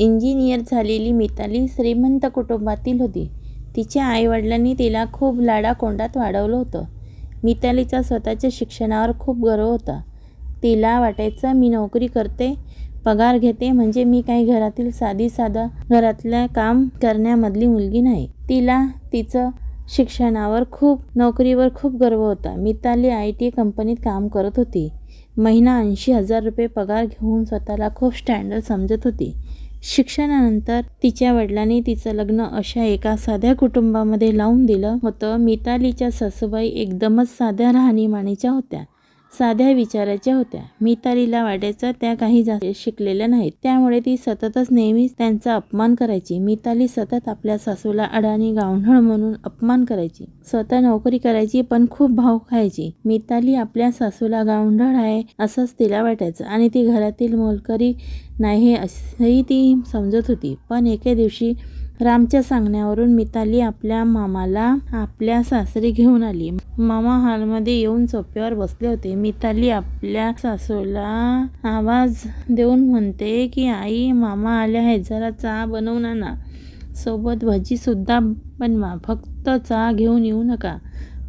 Engineer झालेली मिताली श्रीमंत कुटुंबातील होती. तिच्या आईवडिलांनी तिला खूप लाडाकोंडात वाढवलं होतं. मितालीचा स्वतःच्या शिक्षणावर खूप गर्व होता. तिला वाटायचं मी नोकरी करते पगार घेते म्हणजे मी काही घरातील साधी साधा घरातल्या काम करण्यामधली मुलगी नाही. तिला तिचं शिक्षणावर खूप नोकरीवर खूप गर्व होता. मिताली आय टी कंपनीत काम करत होती. महिना ऐंशी हजार रुपये पगार घेऊन स्वतःला खूप स्टँडर्ड समजत होती. शिक्षणानंतर तिच्या वडिलांनी तिचं लग्न अशा एका साध्या कुटुंबामध्ये लावून दिलं होतं. मितालीच्या सासूबाई एकदमच साध्या राहणीमानीच्या होत्या. साध्या विचाराच्या होत्या. मितालीला वाटायचं त्या काही जास्त शिकलेल्या नाहीत. त्यामुळे ती सततच नेहमीच त्यांचा अपमान करायची. मिताली सतत आपल्या सासूला अडाणी गावढळ म्हणून अपमान करायची. स्वतः नोकरी करायची पण खूप भाव खायची. मिताली आपल्या सासूला गावढळ आहे असंच तिला वाटायचं आणि ती घरातील मोलकरी नाही असंही ती समजत होती. पण एके दिवशी रामच्या सांगण्यावरून मिताली आपल्या मामाला आपल्या सासरी घेऊन आली. मामा हॉलमध्ये येऊन सोप्यावर बसले होते. मिताली आपल्या सासूला आवाज देऊन म्हणते की आई मामा आल्या आहेत. जरा चहा बनवून आणा. सोबत भजीसुद्धा बनवा. फक्त चहा घेऊन येऊ नका.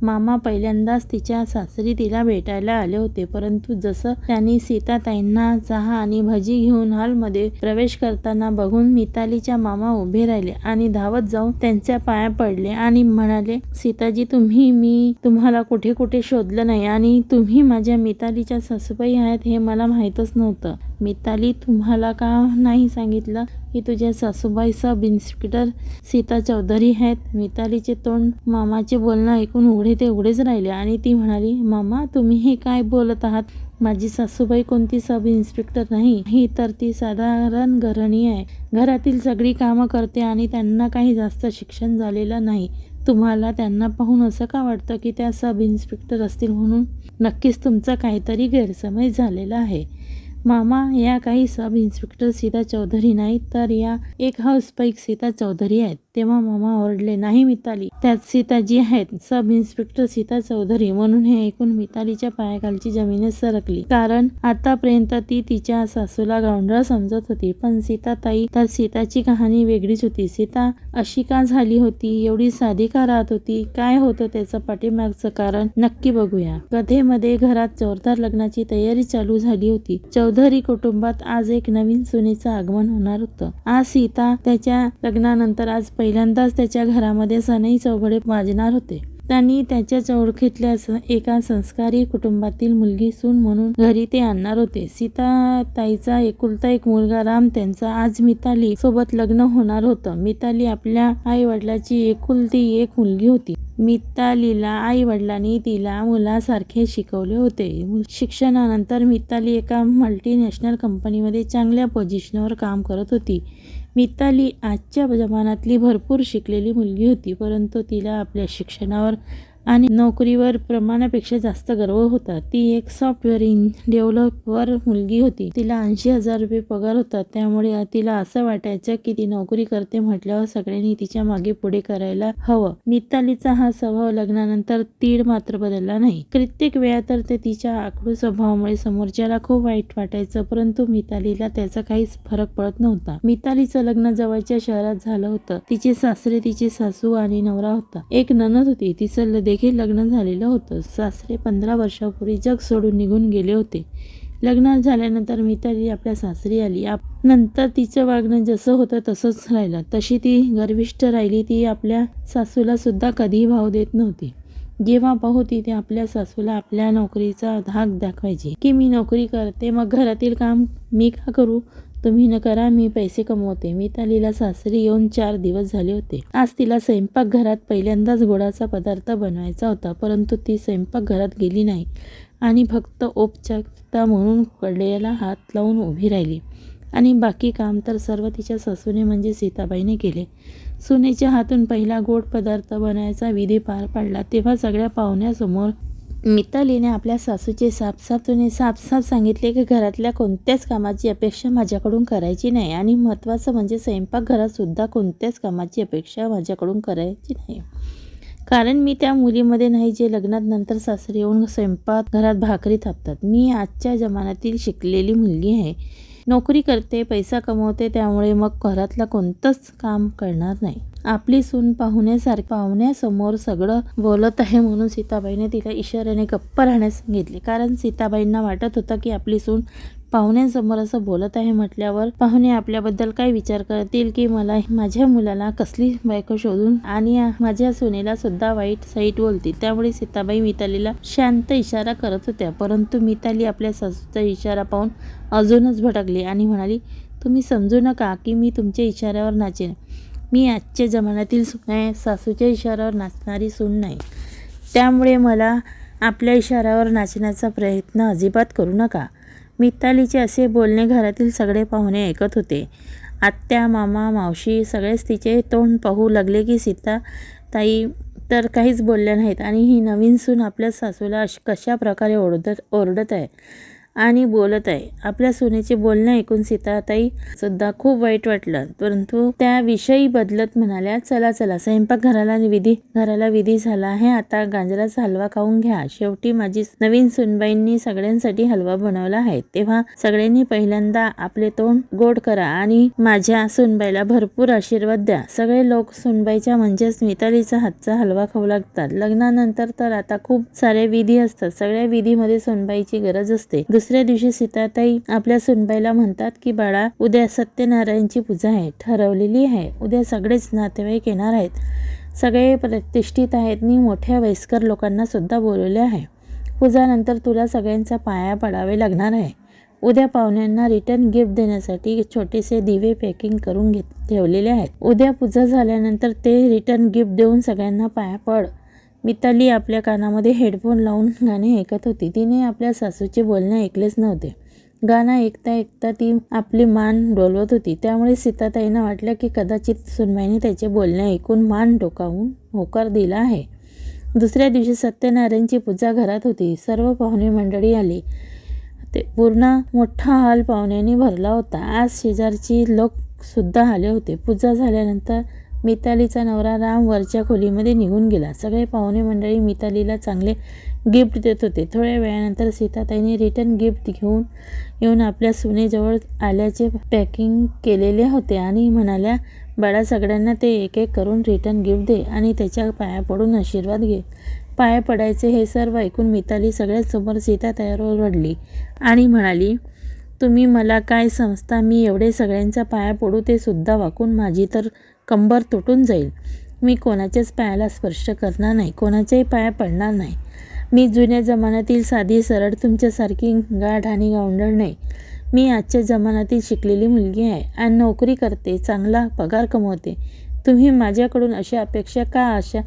मामा पहिल्यांदाच तिच्या सासरी तिला भेटायला आले होते परंतु जसं त्यांनी सीताताईंना चहा आणि भजी घेऊन हॉलमध्ये प्रवेश करताना बघून मितालीच्या मामा उभे राहिले आणि धावत जाऊन त्यांच्या पाया पडले आणि म्हणाले सीताजी तुम्ही मी तुम्हाला कुठे कुठे शोधलं नाही आणि तुम्ही माझ्या मितालीच्या सासूबाई आहेत हे मला माहीतच नव्हतं. मिताली तुम्हाला का नाही सांगितलं की तुझ्या सासूबाई सब इन्स्पेक्टर सीता चौधरी आहेत? मितालीचे तोंड मामाचे बोलणं ऐकून उघडे ते उघडेच राहिले आणि ती म्हणाली मामा तुम्ही हे काय बोलत आहात? माझी सासूबाई कोणती सब इन्स्पेक्टर नाही. ही तर ती साधारण घरणी आहे. घरातील सगळी कामं करते आणि त्यांना काही जास्त शिक्षण झालेलं नाही. तुम्हाला त्यांना पाहून असं का वाटतं की त्या सब इन्स्पेक्टर असतील म्हणून? नक्कीच तुमचा काहीतरी गैरसमज झालेला आहे. मामा या काही सब इन्स्पेक्टर सीता चौधरी नाहीत तर या एक हाऊसपाईक सीता चौधरी आहेत. तेव्हा मामा ओरडले नाही मिताली त्यात सीताजी आहेत सब इन्स्पेक्टर सीता चौधरी. म्हणून हे ऐकून मितालीच्या पायाखालची जमीनच सरकली. कारण आतापर्यंत ती तिच्या सासूला गावंढळ समजत होती. पण सीता ताई तर सीताची कहाणी वेगळीच होती. सीता अशी का झाली होती? एवढी साधी का राहत होती? काय होतं त्याचं पाठीमागचं कारण नक्की बघूया. कथेमध्ये घरात जोरदार लग्नाची तयारी चालू झाली होती. चौधरी कुटुंबात आज एक नवीन सुनेचं आगमन होणार होतं. आज सीता त्याच्या लग्नानंतर आज पहिल्यांदाच त्याच्या घरामध्ये सनई चौघडे वाजणार होते. त्यांनी त्याच्याच ओळखीतल्या एका संस्कारी कुटुंबातील मुलगी सून म्हणून घरी ते आणणार होते. सीता ताईचा एकुलता एक मुलगा राम त्यांचा आज मिताली सोबत लग्न होणार होतं. मिताली आपल्या आई वडिलाची एकुलती एक मुलगी होती. मितालीला आई वडिलांनी तिला मुलासारखे शिकवले होते. शिक्षणानंतर मिताली एका मल्टीनॅशनल कंपनीमध्ये चांगल्या पोझिशनवर काम करत होती. मिताली आजच्या जमान्यातली भरपूर शिकलेली मुलगी होती परंतु तिला आपल्या शिक्षणावर आणि नोकरीवर प्रमाणापेक्षा जास्त गर्व होता. ती एक सॉफ्टवेअर इन डेव्हलपर मुलगी होती. तिला ऐंशी हजार रुपये पगार होता. त्यामुळे तिला असं वाटायचं की ती नोकरी करते म्हटल्यावर सगळ्यांनी तिच्यामागे पुढे करायला हवं. मितालीचा हा स्वभाव लग्नानंतर तीड मात्र बदलला नाही. कित्येक वेळा तर ते तिच्या आकडू स्वभावामुळे समोरच्याला खूप वाईट वाटायचं परंतु मितालीला त्याचा काहीच फरक पडत नव्हता. मितालीचं लग्न जवळच्या शहरात झालं होतं. तिचे सासरे तिचे सासू आणि नवरा होता. एक ननद होती. तिचं देखील लग्न झालेलं होतं. सासरे पंधरा वर्षापूर्वी जग सोडून निघून गेले होते. लग्न झाल्यानंतर मिताली आपल्या सासरी आली. आप नंतर तिचं वागणं जसं होतं तसंच राहिलं. तशी ती गर्विष्ठ राहिली. ती आपल्या सासूला सुद्धा कधीही भाव देत नव्हती. जेव्हा पाहू ती ते आपल्या सासूला आपल्या नोकरीचा धाक दाखवायची. की मी नोकरी करते मग घरातील काम मी का करू? तुम्ही न करा मी पैसे कमवते. मी तालीला सासरी येऊन चार दिवस झाले होते. आज तिला स्वयंपाकघरात पहिल्यांदाच गोडाचा पदार्थ बनवायचा होता परंतु ती स्वयंपाकघरात गेली नाही आणि फक्त औपचारिकता म्हणून कडलेला हात लावून उभी राहिली. आणि बाकी काम तर सर्व तिच्या सासूने म्हणजे सीताबाईने केले. सुनेच्या हातून पहिला गोड पदार्थ बनायचा विधी पार पाडला तेव्हा सगळ्या पाहुण्यासमोर मितालीने आपल्या सासूचे साफसाफने साफसाफ सांगितले की घरातल्या कोणत्याच कामाची अपेक्षा माझ्याकडून करायची नाही आणि महत्त्वाचं म्हणजे स्वयंपाकघरातसुद्धा कोणत्याच कामाची अपेक्षा माझ्याकडून करायची नाही. कारण मी त्या मुलीमध्ये नाही जे लग्नात नंतर सासरी येऊन स्वयंपाक घरात भाकरी थापतात. मी आजच्या जमान्यातील शिकलेली मुलगी आहे. नोकरी करते पैसा कमवते त्यामुळे मग घरातलं कोणतंच काम करणार नाही. आपली सून पाहुण्यासारखी पाहुण्यासमोर सगळं बोलत आहे म्हणून सीताबाईने तिला इशाऱ्याने गप्प राहण्यास सांगितले. कारण सीताबाईंना वाटत होतं की आपली सून पाहुण्यांसमोर असं बोलत आहे म्हटल्यावर पाहुणे आपल्याबद्दल काय विचार करतील की मला माझ्या मुलाला कसली बायको शोधून आणि माझ्या सुनेला सुद्धा वाईट साईट बोलतील. त्यामुळे सीताबाई मितालीला शांत इशारा करत होत्या. परंतु मिताली आपल्या सासूचा इशारा पाहून अजूनच भटकली आणि म्हणाली तुम्ही समजू नका की मी तुमच्या इशाऱ्यावर नाचेन. मी आजच्या जमान्यातील सून आहे सासूच्या इशाऱ्यावर नाचणारी सून नाही. त्यामुळे मला आपल्या इशाऱ्यावर नाचण्याचा प्रयत्न अजिबात करू नका. मितालीचे असे बोलणे घरातील सगळे पाहुणे ऐकत होते. आत्या मामा मावशी सगळेच तिचे तोंड पाहू लागले की सीता ताई तर काहीच बोलल्या नाहीत आणि ही नवीन सून आपल्या सासूला अश कशा प्रकारे ओरडत ओरडत आहे? आणि बोलत आहे. आपल्या सुनेचे बोलणे ऐकून सीताताई सुद्धा खूप वाईट वाटलं. परंतु त्याविषयी बदलत म्हणाल्या चला चला स्वयंपाक घराला विधी घराला विधी झाला आहे. आता गाजराचा हलवा खाऊन घ्या. शेवटी माझी नवीन सुनबाईंनी सगळ्यांसाठी हलवा बनवला आहे. तेव्हा सगळ्यांनी पहिल्यांदा आपले तोंड गोड करा आणि माझ्या सुनबाईला भरपूर आशीर्वाद द्या. सगळे लोक सुनबाईच्या म्हणजेच मितालीचा हातचा हलवा खाऊ लागतात. लग्नानंतर तर आता खूप सारे विधी असतात. सगळ्या विधीमध्ये सुनबाईची गरज असते. दुसऱ्या दिवशी सीताताई आपल्या सुनबाईला म्हणतात की बाळा उद्या सत्यनारायणची पूजा आहे ठरवलेली आहे. उद्या सगळेच नातेवाईक येणार आहेत. सगळे प्रतिष्ठित आहेत. मी मोठ्या वयस्कर लोकांना सुद्धा बोलवले आहे. पूजानंतर तुला सगळ्यांचा पाया पडावे लागणार आहे. उद्या पाहुण्यांना रिटर्न गिफ्ट देण्यासाठी छोटेसे दिवे पॅकिंग करून घेत ठेवलेले आहेत. उद्या पूजा झाल्यानंतर ते रिटर्न गिफ्ट देऊन सगळ्यांना पाया पड. मिताली आपल्या कानामध्ये हेडफोन लावून गाणे ऐकत होती. तिने आपल्या सासूचे बोलणे ऐकलेच नव्हते. गाणं ऐकता ऐकता ती आपली मान डोलवत होती. त्यामुळे सीताताईंना वाटलं की कदाचित सुनबाईने त्याचे बोलणे ऐकून मान डोकावून होकार दिला आहे. दुसऱ्या दिवशी सत्यनारायणची पूजा घरात होती. सर्व पाहुणे मंडळी आली. ते पूर्ण मोठा हॉल पाहुण्यांनी भरला होता. आज शेजारची लोकसुद्धा आले होते. पूजा झाल्यानंतर मितालीचा नवरा राम वरच्या खोलीमध्ये निघून गेला. सगळे पाहुणे मंडळी मितालीला चांगले गिफ्ट देत होते. थोड्या वेळानंतर सीताताईने रिटर्न गिफ्ट घेऊन येऊन आपल्या सुनेजवळ आल्याचे पॅकिंग केलेले होते आणि म्हणाल्या बाळा सगळ्यांना ते एक एक करून रिटर्न गिफ्ट दे आणि त्याच्या पाया पडून आशीर्वाद घे. पाया पडायचे हे सर्व ऐकून मिताली सगळ्यांसमोर सीताताईवर रडली आणि म्हणाली तुम्ही मला काय समजता? मी एवढे सगळ्यांचा पाया पडू ते सुद्धा वाकून माझी तर कंबर तुटून जाईल. मी कोणाच्याच पायाला स्पर्श करणार नाही. कोणाच्याही पाया पडणार नाही. मी जुन्या जमान्यातील साधी सरळ तुमच्यासारखी गाठ आणि गावंडळ नाही. मी आजच्या जमान्यातील शिकलेली मुलगी आहे आणि नोकरी करते चांगला पगार कमवते. तुम्ही माझ्याकडून अशा अपेक्षा का आशा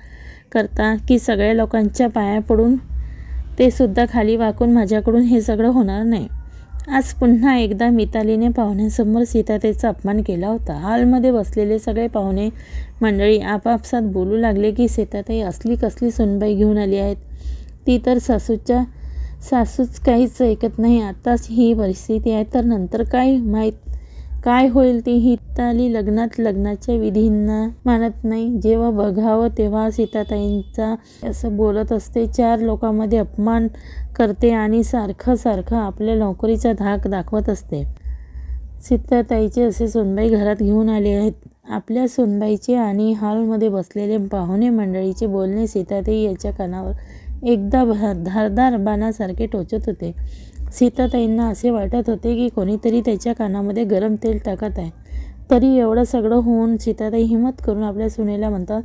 करता की सगळ्या लोकांच्या पाया पडून ते सुद्धा खाली वाकून माझ्याकडून हे सगळं होणार नाही? आज पुन्हा एकदा मितालीने पाहुण्यांसमोर सीतातेचा अपमान केला होता. हॉलमध्ये बसलेले सगळे पाहुणे मंडळी आपापसात बोलू लागले की सीताताई असली कसली सुनबाई घेऊन आली आहेत. ती तर सासूच्या सासूच काहीच ऐकत नाही. आताच ही परिस्थिती आहे तर नंतर काय माहीत? काय होईल ती? हिताली लग्नात लग्नाच्या विधींना मानत नाही. जेव्हा बघावं तेव्हा सीताताईंचा असं बोलत असते. चार लोकांमध्ये अपमान करते आणि सारखं सारखं आपल्या नोकरीचा धाक दाखवत असते. सीताताईचे असे सोनबाई घरात घेऊन आले आहेत. आपल्या सोनबाईचे आणि हॉलमध्ये बसलेले पाहुणे मंडळीचे बोलणे सीताताई याच्या कानावर एकदा धारदार बाणासारखे टोचत होते. सीताताईंना असे वाटत होते की कोणीतरी त्याच्या कानामध्ये गरम तेल टाकत आहे. तरी एवढं सगळं होऊन सीताताई हिंमत करून आपल्या सुनेला म्हणतात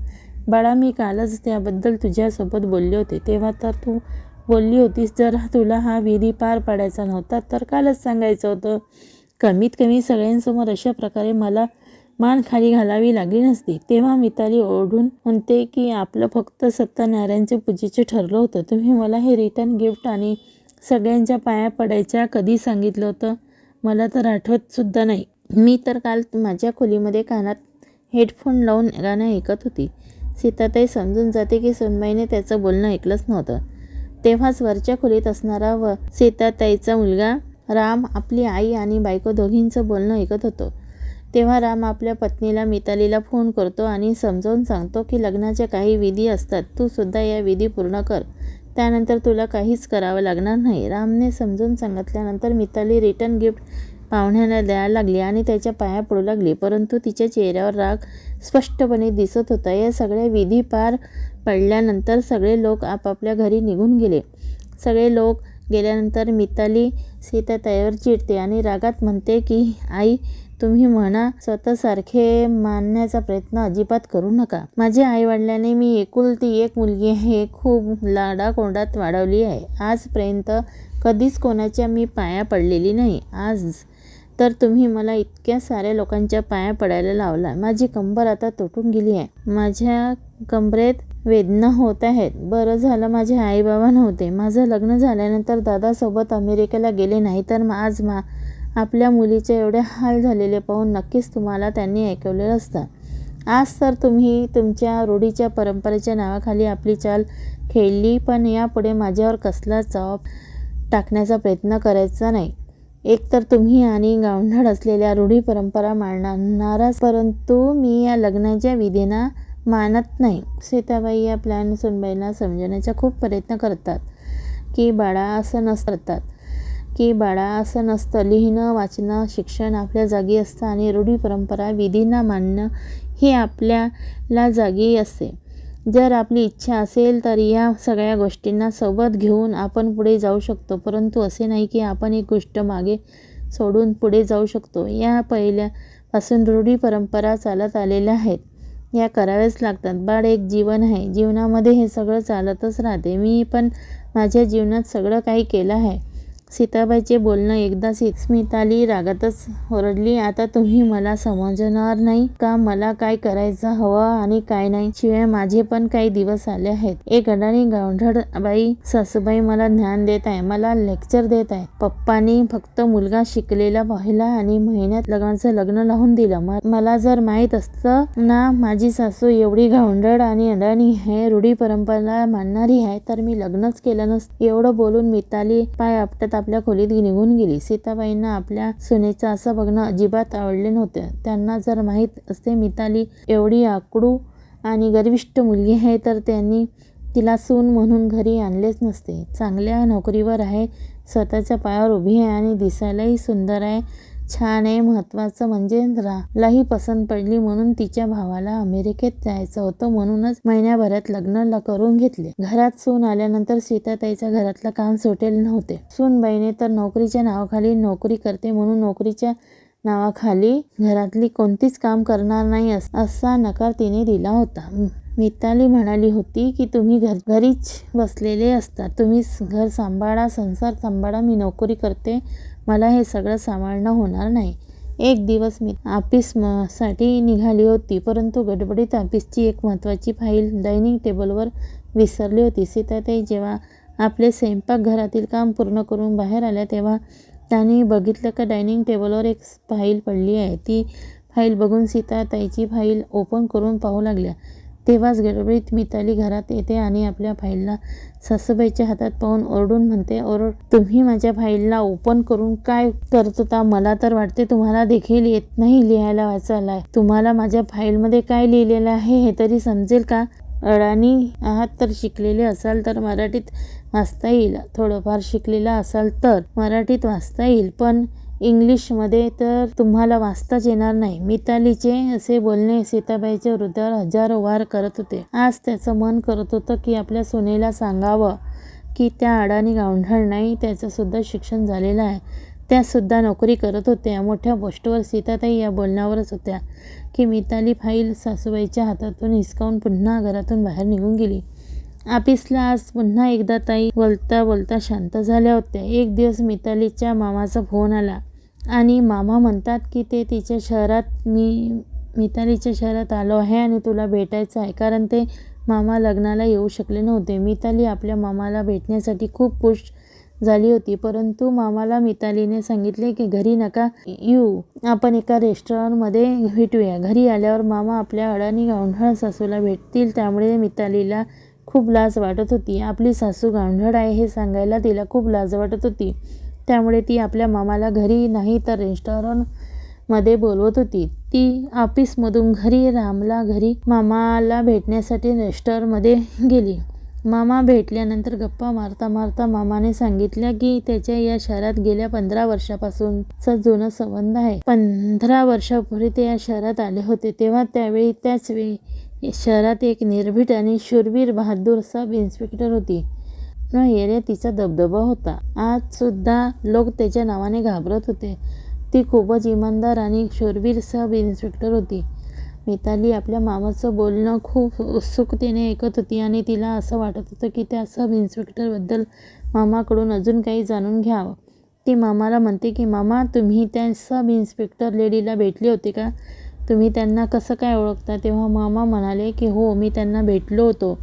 बाळा मी कालच त्याबद्दल तुझ्यासोबत बोलले होते. तेव्हा तर तू बोलली होतीस जर तुला हा विधी पार पाडायचा नव्हता तर कालच सांगायचं होतं. कमीत कमी सगळ्यांसमोर अशा प्रकारे मला मान खाली घालावी लागली नसती. तेव्हा मिताली ओढून म्हणते की आपलं फक्त सत्यनारायणचे पूजेचे ठरलं होतं. तुम्ही मला हे रिटर्न गिफ्ट आणि सगळ्यांच्या पाया पडायच्या कधी सांगितलं होतं? मला तर आठवतसुद्धा नाही. मी तर काल माझ्या खोलीमध्ये कानात हेडफोन लावून गाणं ऐकत होती. सीताताई समजून जाते की सोनबाईने त्याचं बोलणं ऐकलंच नव्हतं. तेव्हाच वरच्या खोलीत असणारा व सीताताईचा मुलगा राम आपली आई आणि बायको दोघींचं बोलणं ऐकत होतो. तेव्हा राम आपल्या पत्नीला मितालीला फोन करतो आणि समजावून सांगतो की लग्नाच्या काही विधी असतात तू सुद्धा या विधी पूर्ण कर. त्यानंतर तुला काहीच करावं लागणार नाही. रामने समजून सांगितल्यानंतर मिताली रिटर्न गिफ्ट पाहुण्यांना द्यायला लागली आणि त्याच्या पाया पडू लागली. परंतु तिच्या चेहऱ्यावर राग स्पष्टपणे दिसत होता. या सगळ्या विधी पार पडल्यानंतर सगळे लोक आपापल्या घरी निघून गेले. सगळे लोक गेल्यानंतर मिताली सीताताईवर चिडते आणि रागात म्हणते की आई तुम्ही म्हणा स्वतःसारखे मानण्याचा प्रयत्न अजिबात करू नका. माझ्या आईवडिलांनी मी एकुलती एक मुलगी आहे. खूप लाडाकोंडात वाढवली आहे. आजपर्यंत कधीच कोणाच्या मी पाया पडलेली नाही. आज तर तुम्ही मला इतक्या साऱ्या लोकांच्या पाया पडायला लावला माझी कंबर आता तुटून गेली आहे. माझ्या कंबरेत वेदना होत आहेत. बरं झालं माझे आईबाबा नव्हते. माझं लग्न झाल्यानंतर दादासोबत अमेरिकेला गेले नाही तर आज मा आपल्या मुलीचे एवढे हाल झालेले पाहून नक्कीच तुम्हाला त्यांनी ऐकवलेलं असतं. आज तर तुम्ही तुमच्या रूढीच्या परंपरेच्या नावाखाली आपली चाल खेळली पण यापुढे माझ्यावर कसला जबाब टाकण्याचा प्रयत्न करायचा नाही. एकतर तुम्ही आणि गावंढळ असलेल्या रूढी परंपरा मांडणारच परंतु मी या लग्नाच्या विधींना मानत नाही. सीताबाई या प्लॅन सुनबाईंना समजवण्याचा खूप प्रयत्न करतात. की बाळा असं नसतात की बाळा असं नसतं. लिहिणं वाचणं शिक्षण आपल्या जागी असतं आणि रूढी परंपरा विधींना मानणं हे आपल्याला जागी असते. जर आपली इच्छा असेल तर या सगळ्या गोष्टींना सोबत घेऊन आपण पुढे जाऊ शकतो. परंतु असे नाही की आपण एक गोष्ट मागे सोडून पुढे जाऊ शकतो. या पहिल्यापासून रूढी परंपरा चालत आलेल्या आहेत. या कराव्याच लागतात. बाळ एक जीवन आहे. जीवनामध्ये हे सगळं चालतच राहते. मी पण माझ्या जीवनात सगळं काही केलं आहे. सीताबाईचे बोलणं एकदा स्मिताली रागातच ओरडली आता तुम्ही मला समजणार नाही का? मला काय करायचं हवं आणि काय नाही? शिवाय माझे पण काही दिवस आले आहेत एक अडाणी गावढळबाई सासूबाई मला ज्ञान देत आहे मला लेक्चर देत आहे. पप्पानी फक्त मुलगा शिकलेला पाहिला आणि महिन्यात लग्नाचं लग्न लावून दिलं. मला जर माहीत असतं ना माझी सासू एवढी गावढळ आणि अडाणी आहे रूढी परंपरा मानणारी आहे तर मी लग्नच केलं नसतं. एवढं बोलून मिताली पाय आपटत आपल्या खोलीत निघून गेली. सीताबाईंना आपल्या सुनेचं असं बघणं अजिबात आवडले नव्हते. त्यांना जर माहीत असते मिताली एवढी आकडू आणि गर्विष्ठ मुलगी आहे तर त्यांनी तिला सून म्हणून घरी आणलेच नसते. चांगल्या नोकरीवर आहे स्वतःच्या पायावर उभी आहे आणि दिसायलाही सुंदर आहे. छान आहे महत्त्वाचं म्हणजे रालाही पसंत पडली म्हणून तिच्या भावाला अमेरिकेत जायचं होतं म्हणूनच महिन्याभरात लग्न करून घेतले. घरात सून आल्यानंतर सीताताईच्या घरातलं काम सुटेल नव्हते. सूनबाईने तर नोकरीच्या नावाखाली नोकरी करते म्हणून नोकरीच्या नावाखाली घरातली कोणतीच काम करणार नाही असा नकार तिने दिला होता. मिताली म्हणाली होती की तुम्ही घर घरीच बसलेले असतात तुम्ही घर सांभाळा संसार सांभाळा. मी नोकरी करते मला हे सगळं सांभाळणं होणार नाही. एक दिवस मी ऑफिससाठी निघाली होती परंतु गडबडीत ऑफिसची एक महत्त्वाची फाईल डायनिंग टेबलवर विसरली होती. सीताताई जेव्हा आपले स्वयंपाकघरातील काम पूर्ण करून बाहेर आल्या तेव्हा त्यांनी बघितलं का डायनिंग टेबलवर एक फाईल पडली आहे. ती फाईल बघून सीताताईची फाईल ओपन करून पाहू लागल्या. तेव्हाच गडबडीत मिताली घरात येते आणि आपल्या फाईलला सासूबाईच्या हातात पाहून ओरडून म्हणते ओरड तुम्ही माझ्या फाईलला ओपन करून काय करत होता? मला तर वाटते तुम्हाला देखील येत नाही लिहायला वाचायला. तुम्हाला माझ्या फाईलमध्ये काय लिहिलेलं आहे हे तरी समजेल का? अडाणी आहात तर शिकलेले असाल तर मराठीत वाचता येईल. थोडंफार शिकलेला असाल तर मराठीत वाचता येईल. पण इंग्लिशमध्ये तर तुम्हाला वाचताच येणार नाही. मितालीचे असे बोलणे सीताबाईच्या हृदयावर हजारो वार करत होते. आज त्याचं मन करत होतं की आपल्या सुनेला सांगावं की त्या अडाणी गावंढळ नाही त्याचंसुद्धा शिक्षण झालेलं आहे. त्यासुद्धा नोकरी करत होत्या. मोठ्या गोष्टीवर सीताताई या बोलण्यावरच होत्या की मिताली फाईल सासूबाईच्या हातातून हिसकावून पुन्हा घरातून बाहेर निघून गेली. आपिसला आज पुन्हा एकदा ताई बोलता बोलता शांत झाल्या होत्या. एक दिवस मितालीच्या मामाचा फोन आला. आणि मामा म्हणतात की ते तिच्या शहरात मी मितालीच्या शहरात आलो आहे आणि तुला भेटायचं आहे. कारण ते मामा लग्नाला येऊ शकले नव्हते. मिताली आपल्या मामाला भेटण्यासाठी खूप खुश झाली होती. परंतु मामाला मितालीने सांगितले की घरी नका येऊ. आपण एका रेस्टॉरंटमध्ये भेटूया. घरी आल्यावर मामा आपल्या अडाणी गावंढळ सासूला भेटतील त्यामुळे मितालीला खूप लाज वाटत होती. आपली सासू गावंढळ आहे हे सांगायला तिला खूप लाज वाटत होती. त्यामुळे ती आपल्या मामाला घरी नाही तर रेस्टॉरंटमध्ये बोलवत होती. ती ऑफिसमधून घरी रामला घरी मामाला भेटण्यासाठी रेस्टॉरंटमध्ये गेली. मामा भेटल्यानंतर गप्पा मारता मारता मामाने सांगितलं की त्याच्या या शहरात गेल्या पंधरा वर्षापासूनचा जुना संबंध आहे. पंधरा वर्षापूर्वी ते या शहरात आले होते. तेव्हा त्यावेळी त्याच वेळी शहरात एक निर्भीड आणि शूरवीर बहादूर सब इन्स्पेक्टर होती. न एरिया तिचा दबदबा होता. आज सुद्धा लोक त्याच्या नावाने घाबरत होते. ती खूपच इमानदार आणि शूरवीर सब इन्स्पेक्टर होती. मिताली आपल्या मामाचं बोलणं खूप उत्सुकतेने ऐकत होती आणि तिला असं वाटत होतं की त्या सब इन्स्पेक्टरबद्दल मामाकडून अजून काही जाणून घ्यावं. ती मामाला म्हणते की मामा तुम्ही त्या सब इन्स्पेक्टर लेडीला भेटले होते का? तुम्ही त्यांना कसं काय ओळखता? तेव्हा मामा म्हणाले की हो मी त्यांना भेटलो होतो.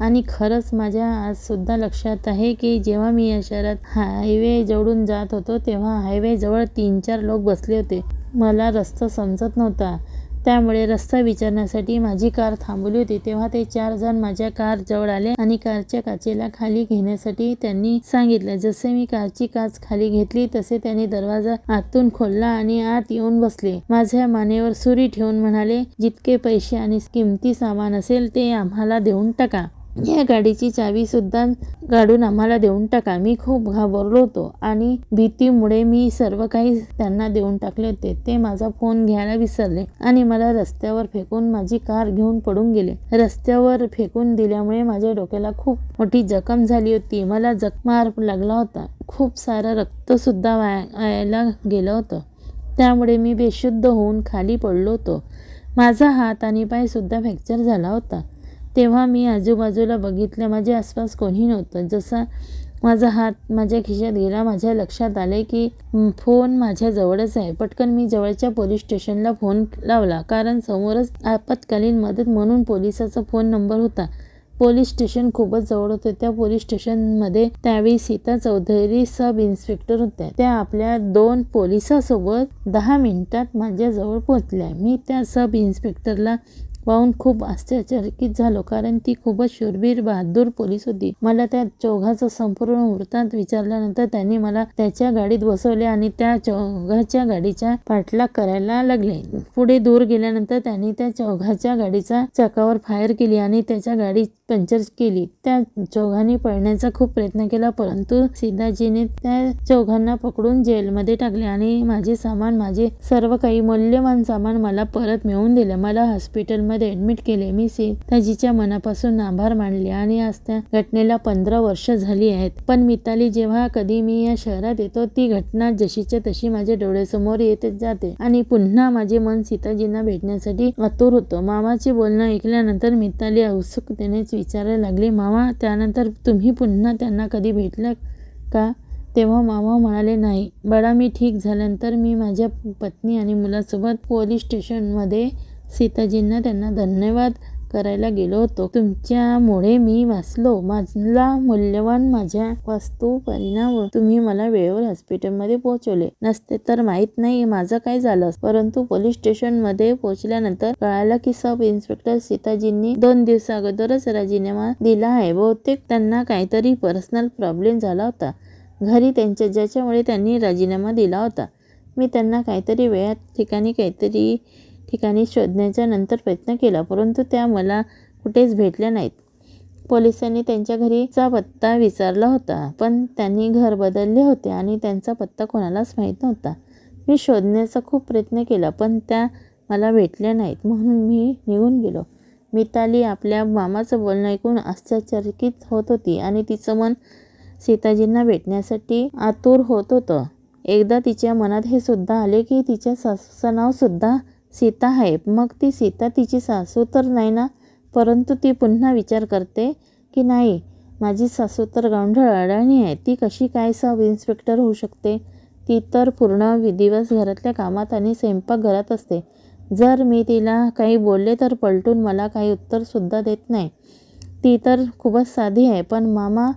आणि खरंच माझ्या आजसुद्धा लक्षात आहे की जेव्हा मी या शहरात हायवे जवळून जात होतो तेव्हा हायवेजवळ तीन चार लोक बसले होते. मला रस्ता समजत नव्हता. त्यामुळे रस्ता विचारण्यासाठी माझी कार थांबवली होती. तेव्हा ते चार जण माझ्या कार जवळ आले आणि कारच्या काचेला खाली घेण्यासाठी त्यांनी सांगितलं. जसे मी कारची काच खाली घेतली तसे त्यांनी दरवाजा आतून खोलला आणि आत येऊन बसले. माझ्या मानेवर सुरी ठेवून म्हणाले जितके पैसे आणि किमती सामान असेल ते आम्हाला देऊन टाका. या गाडीची चावी सुद्धा काढून आम्हाला देऊन टाका. मी खूप घाबरलो होतो आणि भीतीमुळे मी सर्व काही त्यांना देऊन टाकले होते. ते माझा फोन घ्यायला विसरले आणि मला रस्त्यावर फेकून माझी कार घेऊन पडून गेले. रस्त्यावर फेकून दिल्यामुळे माझ्या डोक्याला खूप मोठी जखम झाली होती. मला जखमार लागला होता. खूप सारं रक्त सुद्धा वायाला गेलं होतं. त्यामुळे मी बेशुद्ध होऊन खाली पडलो होतो. माझा हात आणि पाय सुद्धा फ्रॅक्चर झाला होता. तेव्हा मी आजूबाजूला बघितलं. माझ्या आसपास कोणी नव्हतं. जसा माझा हात माझ्या खिशात गेला माझ्या लक्षात आले की फोन माझ्याजवळच आहे. पटकन मी जवळच्या पोलीस स्टेशनला फोन लावला. कारण समोरच आपत्कालीन मदत म्हणून पोलिसाचा फोन नंबर होता. पोलीस स्टेशन खूपच जवळ होते. त्या पोलीस स्टेशनमध्ये त्यावेळी सीता चौधरी सब इन्स्पेक्टर होत्या. त्या आपल्या दोन पोलिसासोबत दहा मिनिटात माझ्याजवळ पोहोचल्या. मी त्या सब इन्स्पेक्टरला पाहून खूप आश्चर्यचकित झालो कारण ती खूपच शूरवीर बहादूर पोलीस होती. मला त्या चौघाचा संपूर्ण वृत्तांत विचारल्यानंतर त्यांनी मला त्याच्या गाडीत बसवले आणि त्या चौघाच्या गाडीचा पाठलाग करायला लागले. पुढे दूर गेल्यानंतर त्यांनी त्या चौघाच्या गाडीचा चाकावर फायर केली आणि त्याच्या गाडी पंक्चर केली. त्या चौघांनी पळण्याचा खूप प्रयत्न केला परंतु सीताजीने त्या चौघांना पकडून जेलमध्ये टाकले आणि माझे सामान माझे सर्व काही मौल्यवान सामान मला परत मिळवून दिले. मला हॉस्पिटलमध्ये ऍडमिट केले. मी सीताजीच्या मनापासून आभार मानले आणि आज त्या घटनेला पंधरा वर्ष झाली आहेत. पण मिताली जेव्हा कधी मी या शहरात येतो ती घटना जशीच्या तशी माझ्या डोळ्यासमोर येत जाते आणि पुन्हा माझे मन सीताजींना भेटण्यासाठी आतुर होतं. मामाचे बोलणं ऐकल्यानंतर मिताली उत्सुकतेनेच विचारायला लागली मामा त्यानंतर तुम्ही पुन्हा त्यांना कधी भेटलं का? तेव्हा मामा म्हणाले नाही. बडा मी ठीक झाल्यानंतर मी माझ्या पत्नी आणि मुलासोबत पोलीस स्टेशनमध्ये सीताजींना त्यांना धन्यवाद करायला गेलो होतो. तुमच्यामुळे मी वाचलो. माझला मूल्यवान माझ्या वस्तू परिणाम तुम्ही मला वेळेवर हॉस्पिटलमध्ये पोहोचवले. नसते तर माहीत नाही माझं काय झालं परंतु पोलीस स्टेशनमध्ये पोहोचल्यानंतर कळालं की सब इन्स्पेक्टर सीताजींनी दोन दिवसा अगोदरच राजीनामा दिला आहे. बहुतेक त्यांना काहीतरी पर्सनल प्रॉब्लेम झाला होता. घरी त्यांच्या ज्याच्यामुळे त्यांनी राजीनामा दिला होता. मी त्यांना काहीतरी वेळात ठिकाणी काहीतरी ठिकाणी शोधण्याचा नंतर प्रयत्न केला परंतु त्या मला कुठेच भेटल्या नाहीत. पोलिसांनी त्यांच्या घरीचा पत्ता विचारला होता पण त्यांनी घर बदलले होते आणि त्यांचा पत्ता कोणालाच माहीत नव्हता. मी शोधण्याचा खूप प्रयत्न केला पण त्या मला भेटल्या नाहीत म्हणून मी निघून गेलो. मिताली आपल्या मामाचं बोलणं ऐकून आश्चर्यचकित होत होती आणि तिचं मन सीताजींना भेटण्यासाठी आतुर होत होतं. एकदा तिच्या मनात हे सुद्धा आले की तिच्या सासूचं नावसुद्धा सीता आहे. मग ती सीता तिची सासू तर नाही ना? परंतु ती पुन्हा विचार करते की नाही माझी सासू तर गावंढळ अडाणी आहे. ती कशी काय सब इन्स्पेक्टर होऊ शकते? ती तर पूर्ण दिवस घरातल्या कामात आणि स्वयंपाकघरात असते. जर मी तिला काही बोलले तर पलटून मला काही उत्तरसुद्धा देत नाही. ती तर खूपच साधी आहे. पण मामा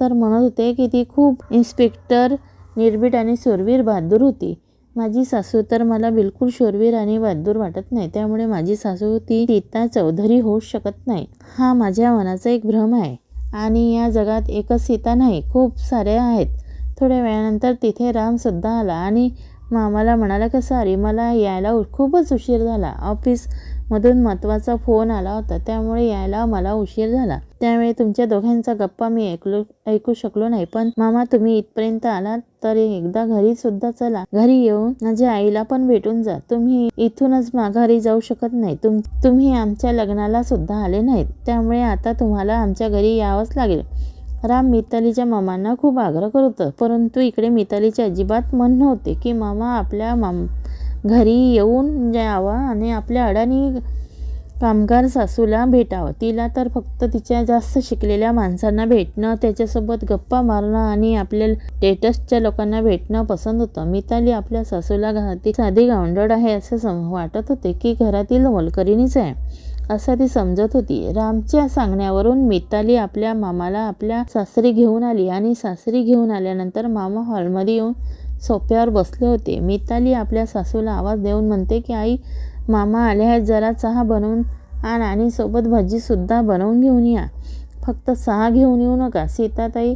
तर म्हणत होते की ती खूप इन्स्पेक्टर निर्भीड आणि सुरवीर बहादूर होती. माझी सासू तर मला बिलकुल शूरवीर आणि बहादूर वाटत नाही त्यामुळे माझी सासू ती सीता चौधरी होऊ शकत नाही. हा माझ्या मनाचा एक भ्रम आहे. आणि या जगात एकच सीता नाही खूप साऱ्या आहेत. थोड्या वेळानंतर तिथे रामसुद्धा आला आणि मामाला म्हणाला की सॉरी मला यायला खूपच उशीर झाला. ऑफिसमधून महत्त्वाचा फोन आला होता त्यामुळे यायला मला उशीर झाला. त्यावेळी तुमच्या दोघांचा गप्पा मी ऐकलो ऐकू शकलो नाही. पण मामा तुम्ही इथपर्यंत आलात तर एकदा घरी सुद्धा चला. घरी येऊन माझ्या आईला पण भेटून जा. तुम्ही इथूनच माघारी जाऊ शकत नाही. तुम तुम्ही आमच्या लग्नाला सुद्धा आले नाहीत. त्यामुळे आता तुम्हाला आमच्या घरी यावंच लागेल. राम मितालीच्या मामांना खूप आग्रह करत परंतु इकडे मितालीचे अजिबात मन नव्हते की मामा आपल्या माम घरी येऊन जावा आणि आपल्या अडाणी कामगार सासूला भेटावं. तिला तर फक्त तिच्या जास्त शिकलेल्या माणसांना भेटणं त्याच्यासोबत गप्पा मारणं आणि आपल्या लेटेस्टच्या लोकांना भेटणं पसंत होतं. मिताली आपल्या सासूला घरातील साधी गावंडळ आहे असं सम वाटत होते की घरातील मोलकरीणीच आहे असं ती समजत होती. रामच्या सांगण्यावरून मिताली आपल्या मामाला आपल्या सासरी घेऊन आली आणि सासरी घेऊन आल्यानंतर मामा हॉलमध्ये येऊन सोफ्यावर बसले होते. मिताली आपल्या सासूला आवाज देऊन म्हणते की आई मामा आले आहेत जरा चहा बनवून आण आणि सोबत भजीसुद्धा बनवून घेऊन या. फक्त चहा घेऊन येऊ नका. सीताताई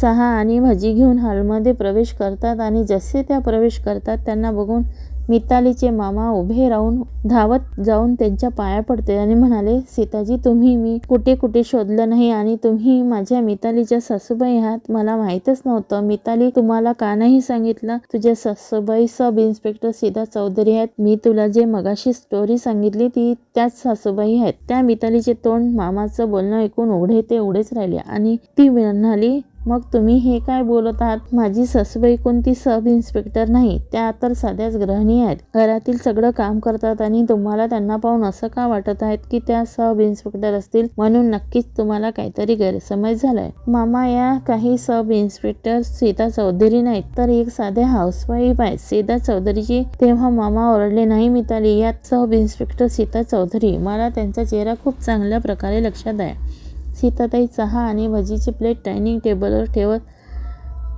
चहा आणि भजी घेऊन हॉलमध्ये प्रवेश करतात आणि जसे त्या प्रवेश करतात त्यांना बघून मितालीचे मामा उभे राहून धावत जाऊन त्यांच्या पाया पडते आणि म्हणाले सीताजी तुम्ही मी कुठे कुठे शोधलं नाही आणि तुम्ही माझ्या मितालीच्या सासूबाई आहात? मला माहीतच नव्हतं. मिताली तुम्हाला का नाही सांगितलं? तुझ्या सासूबाई सब इन्स्पेक्टर सीता चौधरी आहेत. मी तुला जे मगाशी स्टोरी सांगितली ती त्याच सासूबाई आहेत. त्या मितालीचे तोंड मामाचं बोलणं ऐकून उघडे ते उघडेच राहिले आणि ती म्हणाली मग तुम्ही हे काय बोलत आहात? माझी सासूबाई कोणती सब इन्स्पेक्टर नाही त्या तर साध्याच गृहिणी आहेत. घरातील सगळं काम करतात आणि तुम्हाला त्यांना पाहून असं का वाटत आहेत की त्या सब इन्स्पेक्टर असतील? म्हणून नक्कीच तुम्हाला काहीतरी गैरसमज झालाय. मामा या काही सब इन्स्पेक्टर सीता चौधरी नाहीत तर एक साध्या हाऊसवाईफ आहे सीता चौधरीची तेव्हा मामा ओरडले नाही मिताली यात सब इन्स्पेक्टर सीता चौधरी. मला त्यांचा चेहरा खूप चांगल्या प्रकारे लक्षात आहे. सीताताई चहा आणि भजीची प्लेट डायनिंग टेबलवर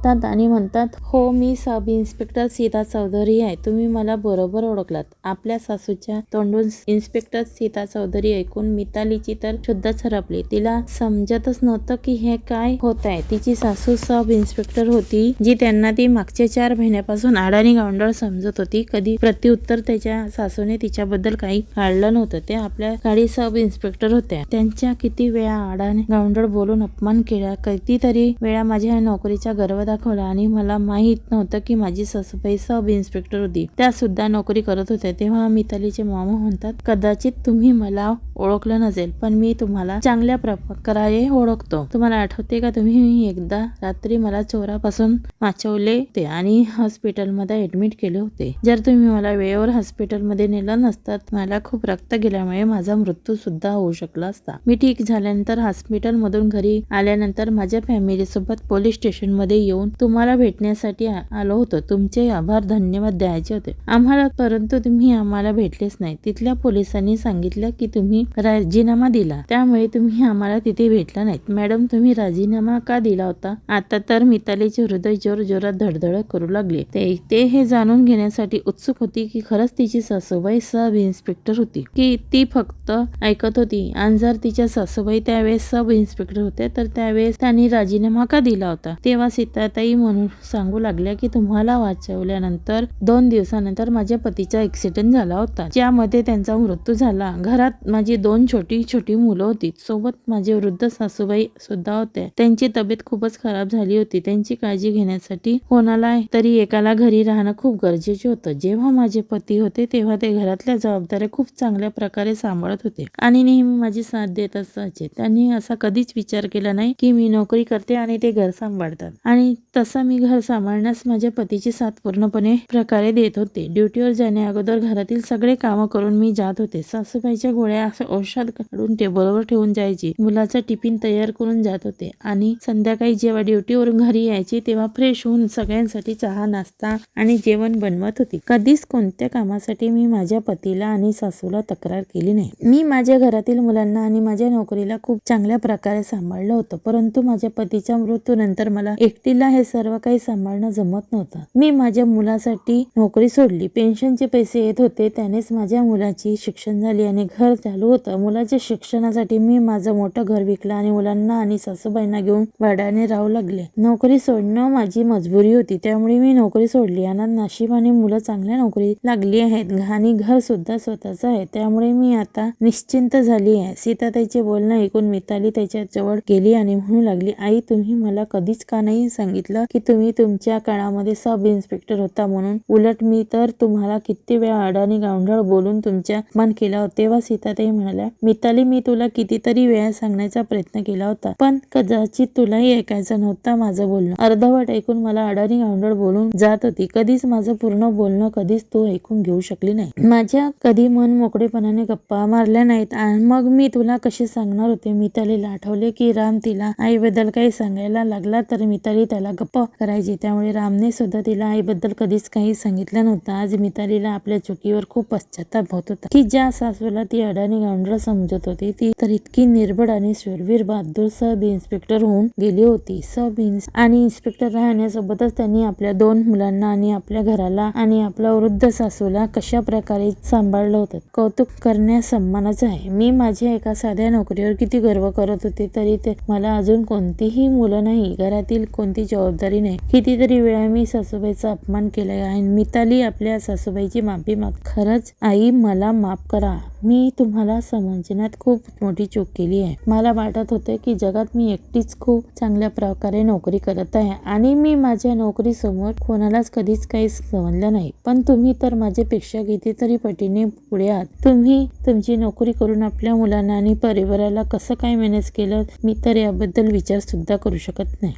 बघतात आणि म्हणतात हो मी सब इन्स्पेक्टर सीता चौधरी आहे. तुम्ही मला बरोबर ओळखलात. आपल्या सासूच्या तोंडून इन्स्पेक्टर सीता चौधरी ऐकून मितालीची तर शुद्ध सरपली. तिला समजतच नव्हतं की हे काय होत आहे. तिची सासू सब इन्स्पेक्टर होती जी त्यांना ती मागच्या चार महिन्यापासून अडाणी गावंडळ समजत होती. कधी प्रत्युत्तर त्याच्या सासूने तिच्याबद्दल काही काढलं नव्हतं. त्या आपल्या गाडी सब इन्स्पेक्टर होत्या. त्यांच्या किती वेळा अडाणी गावंडळ बोलून अपमान केला. कितीतरी वेळा माझ्या नोकरीचा गर्व दाखवला आणि मला माहीत नव्हतं की माझी सासूबाई सब इन्स्पेक्टर होती. त्या सुद्धा नोकरी करत होत्या. तेव्हा मितालीचे मामा म्हणतात कदाचित तुम्ही मला ओळखलं नसेल पण मी तुम्हाला चांगल्या प्रकारे ओळखतो. तुम्हाला आठवते का? तुम्ही एकदा रात्री मला चोरापासून वाचवले होते आणि हॉस्पिटलमध्ये ऍडमिट केले होते. जर तुम्ही मला वेळेवर हॉस्पिटलमध्ये नेलं नसतात मला खूप रक्त गेल्यामुळे माझा मृत्यू सुद्धा होऊ शकला असता. मी ठीक झाल्यानंतर हॉस्पिटलमधून घरी आल्यानंतर माझ्या फॅमिली सोबत पोलीस स्टेशनमध्ये येऊन येऊन तुम्हाला भेटण्यासाठी आ- आलो होतो. तुमचे आभार धन्यवाद द्यायचे होते. आम्हाला परंतु तुम्ही आम्हाला भेटलेच नाही. तिथल्या पोलिसांनी सांगितलं की तुम्ही राजीनामा दिला. त्यामुळे तुम्ही आम्हाला तिथे भेटला नाहीत. मॅडम तुम्ही राजीनामा का दिला होता? आता तर मितालीचे हृदय जोर जोरात धडधड करू लागले. ते ते हे जाणून घेण्यासाठी उत्सुक होती की खरंच तिची सासूबाई सब इन्स्पेक्टर होती. की ती फक्त ऐकत होती. आणि जर तिच्या सासूबाई त्यावेळेस सब इन्स्पेक्टर होत्या तर त्यावेळेस त्यांनी राजीनामा का दिला होता? तेव्हा सीताताई म्हणून सांगू लागल्या की तुम्हाला वाचवल्यानंतर दोन दिवसानंतर माझ्या पतीचा ऍक्सिडेंट झाला होता. ज्यामध्ये त्यांचा मृत्यू झाला. घरात माझी दोन छोटी छोटी मुलं होती. सोबत माझे वृद्ध सासूबाई सुद्धा होते त्यांची तब्येत खूपच खराब झाली होती. त्यांची काळजी घेण्यासाठी कोणाला तरी एकाला घरी राहणं खूप गरजेचे होतं. जेव्हा माझे पती होते तेव्हा ते घरातल्या जबाबदाऱ्या खूप चांगल्या प्रकारे सांभाळत होते. आणि नेहमी माझी साथ देत असायचे. त्यांनी असा कधीच विचार केला नाही की मी नोकरी करते आणि ते घर सांभाळतात. आणि तसा मी घर सांभाळण्यास माझ्या पतीची साथ पूर्णपणे प्रकारे देत होते. ड्युटीवर जाण्या अगोदर घरातील सगळे कामं करून मी जात होते. सासूबाईच्या गोळ्या असं औषध काढून टेबलवर ठेवून जायची. मुलाचा टिफिन तयार करून जात होते. आणि संध्याकाळी जेव्हा ड्युटीवरून घरी यायची तेव्हा फ्रेश होऊन सगळ्यांसाठी चहा नाश्ता आणि जेवण बनवत होती. कधीच कोणत्या कामासाठी मी माझ्या पतीला आणि सासूला तक्रार केली नाही. मी माझ्या घरातील मुलांना आणि माझ्या नोकरीला खूप चांगल्या प्रकारे सांभाळलं होतं. परंतु माझ्या पतीच्या मृत्यूनंतर मला एकटीला मला हे सर्व काही सांभाळणं जमत नव्हतं. मी माझ्या मुलासाठी नोकरी सोडली. पेन्शनचे पैसे येत होते. त्यानेच माझ्या मुलाची शिक्षण झाली आणि घर चालू होतं. मुलाच्या शिक्षणासाठी मी माझं मोठं घर विकलं आणि मुलांना आणि सासूबाईंना घेऊन भाड्याने राहू लागले. नोकरी सोडणं माझी मजबुरी होती. त्यामुळे मी नोकरी सोडली. आणि नशिबाने मुलं चांगल्या नोकरी लागली आहेत. आणि घर सुद्धा स्वतःच आहे. त्यामुळे मी आता निश्चिंत झाली आहे. सीताताईचे बोलणं ऐकून मिताली त्याच्याजवळ गेली आणि म्हणू लागली आई तुम्ही मला कधीच का नाही सांगितलं की तुम्ही तुमच्या काळामध्ये सब इन्स्पेक्टर होता म्हणून उलट मी तर तुम्हाला किती वेळा अडाणी गावंढळ बोलून तुमच्या मन केला होता तेव्हा सीताताई म्हणाल्या मिताली मी तुला कितीतरी वेळा सांगण्याचा प्रयत्न केला होता पण कदाचित तुलाही ऐकायचं नव्हता माझं बोलणं. अर्धवट ऐकून मला अडाणी गावंढळ बोलून जात होती. कधीच माझं पूर्ण बोलणं कधीच तू ऐकून घेऊ शकली नाही. माझ्या कधी मन मोकळेपणाने गप्पा मारल्या नाहीत आणि मग मी तुला कसे सांगणार होते? मितालीला आठवले की राम तिला आईबद्दल काही सांगायला लागला तर मिताली त्याला गप्प करायची. त्यामुळे रामने सुद्धा तिला आईबद्दल कधीच काही सांगितलं नव्हतं. आज मितालीला आपल्या चुकीवर खूप पश्चाताप होत होता. की ज्या सासूला ती अडाणी गांडळ समजत होती ती तर इतकी निर्भड आणि शूरवीर बहादूर सब इन्स्पेक्टर होऊन गेली होती. सब इन्स आणि इन्स्पेक्टर राहण्यासोबतच त्यांनी आपल्या दोन मुलांना आणि आपल्या घराला आणि आपल्या वृद्ध सासूला कशा प्रकारे सांभाळलं होतं. कौतुक करण्यास सन्मानाचं आहे. मी माझ्या एका साध्या नोकरीवर किती गर्व करत होते तरी ते मला अजून कोणतीही मुलं नाही. घरातील कोणती जबाबदारी नाही. कितीतरी वेळा मी सासूबाईचा अपमान केलाय आणि मिताली आपल्या सासूबाईची माफी माग खरंच आई मला माफ करा. मी तुम्हाला समजण्यात खूप मोठी चूक केली आहे. मला वाटत होते की जगात मी एकटीच खूप चांगल्या प्रकारे नोकरी करत आहे आणि मी माझ्या नोकरीसमोर कोणालाच कधीच काही समजलं नाही. पण तुम्ही तर माझ्यापेक्षा कितीतरी पटीने पुढे आहात. तुम्ही तुमची नोकरी करून आपल्या मुलांना आणि परिवाराला कसं काय मॅनेज केलं? मी तर याबद्दल विचार सुद्धा करू शकत नाही.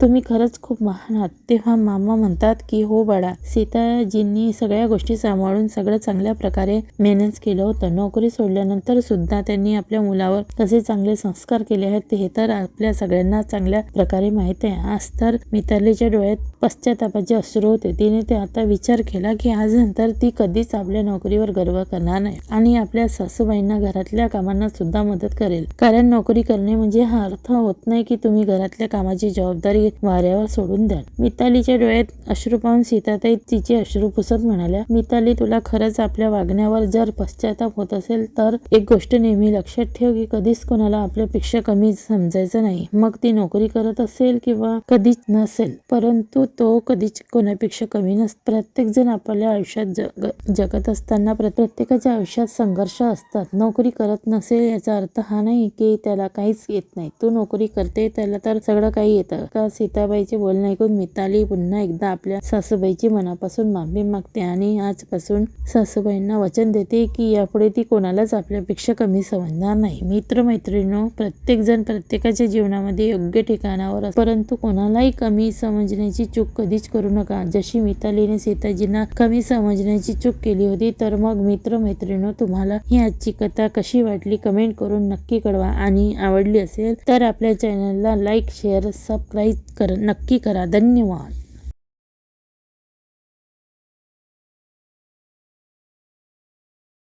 तुम्ही खरंच खूप महान आहात. तेव्हा मामा म्हणतात की हो बाळा सीताजींनी सगळ्या गोष्टी सांभाळून सगळं चांगल्या प्रकारे मेहनत केलं होतं. नोकरी सोडल्यानंतर सुद्धा त्यांनी आपल्या मुलावर कसे चांगले संस्कार केले आहेत हे तर आपल्या सगळ्यांना चांगल्या प्रकारे माहीत आहे. आज तर मितालीच्या डोळ्यात पश्चातापाचे अश्रू होते. तिने ते आता विचार केला की आज नंतर ती कधीच आपल्या नोकरीवर गर्व करणार नाही आणि आपल्या सासूबाईंना घरातल्या कामांना सुद्धा मदत करेल. कारण नोकरी करणे म्हणजे हा अर्थ होत नाही की तुम्ही घरातल्या कामाची जबाबदारी वाऱ्यावर सोडून द्याल. मितालीच्या डोळ्यात अश्रू पाहून सीताताई तिचे अश्रू पुसत म्हणाल्या मिताली तुला खरंच आपल्या वागण्यावर जर पश्चाताप होत असेल तर एक गोष्ट नेहमी लक्षात ठेव की कधीच कोणाला आपल्यापेक्षा कमी समजायचं नाही. मग ती नोकरी करत असेल किंवा कधीच नसेल परंतु तो कधीच कोणापेक्षा कमी नस प्रत्येक जण आपल्या आयुष्यात जग जगत असताना प्रत्येकाच्या आयुष्यात संघर्ष असतात. नोकरी करत नसेल याचा अर्थ हा नाही की त्याला काहीच येत नाही. तो नोकरी करते त्याला तर सगळं काही येतं. का सीताबाईचे बोलणं ऐकून मिताली पुन्हा एकदा आपल्या सासूबाईची मनापासून माफी मागते आणि आजपासून सासूबाईंना वचन देते की यापुढे ती कोणालाच आपल्यापेक्षा कमी समजणार नाही. मित्र प्रत्येकजण प्रत्येक जण प्रत्येकाच्या जीवनामध्ये योग्य ठिकाणावर परंतु कोणालाही कमी समजण्याची चूक कधीच करू नका. जशी मितालीने सीताजींना कमी समजण्याची चूक केली होती तर मग मित्रमैत्रिणो तुम्हाला ही आजची कथा कशी वाटली कमेंट करून नक्की कळवा. आणि आवडली असेल तर आपल्या चॅनलला लाईक शेअर सबस्क्राईब कर नक्की करा. धन्यवाद.